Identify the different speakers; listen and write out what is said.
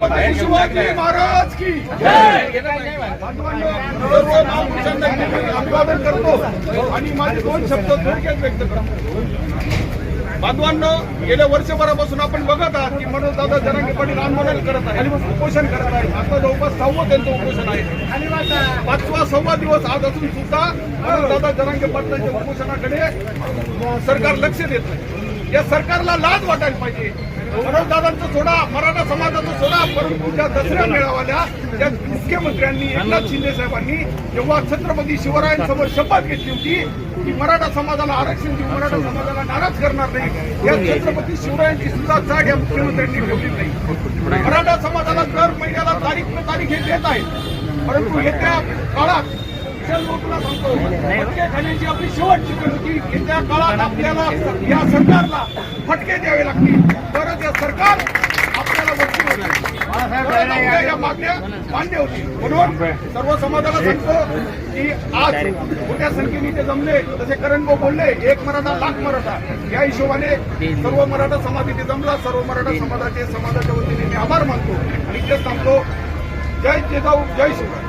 Speaker 1: छत्रपती महाराज की अभिवादन करतो आणि माझे दोन शब्द थोडक्यात व्यक्त करतो बांधवांनो गेल्या वर्षभरापासून आपण बघत आहात की मनोज दादा जनांगे पाटील आंदोलन करत आहे उपोषण करत आहे आता जवळपास सहावं त्यांचं उपोषण आहे पाचवा सव्वा दिवस आज असून सुद्धा मनोज दादा जनांगे पाटलांच्या उपोषणाकडे सरकार लक्ष देत नाही. या सरकारला लाज वाटायला पाहिजे. मनोज दादांचं सोडा मराठा समाजाचं सोडा परंतु त्या दसऱ्या मेळाव्याला त्या मुख्यमंत्र्यांनी एकनाथ शिंदे साहेबांनी जेव्हा छत्रपती शिवरायांसमोर शपथ घेतली होती की मराठा समाजाला आरक्षण देऊ मराठा समाजाला नाराज करणार नाही या छत्रपती शिवरायांची सुद्धा जाग या मुख्यमंत्र्यांनी ठेवली नाही. मराठा समाजाला दर महिन्याला तारीख न तारीख हे देत आहेत. परंतु येत्या काळात विशाल भाऊ सांगतो फटके खाण्याची आपली शेवटची वेळ येत्या काळात आपल्याला या सरकारला फटके द्यावे लागतील. तरच या सरकार आपल्याला वरती होईल. या मागण्या मान्य होतील म्हणून सर्व समाजाला सांगतो की आज मोठ्या संख्येने ते जमले. जसे करण भाऊ बोलले एक मराठा लाख मराठा. या हिशोबाने सर्व मराठा समाज इथे जमला. सर्व मराठा समाजाचे समाजाच्या वतीने मी आभार मानतो आणि तेच सांगतो. जय जेजाऊ जय शिवराय.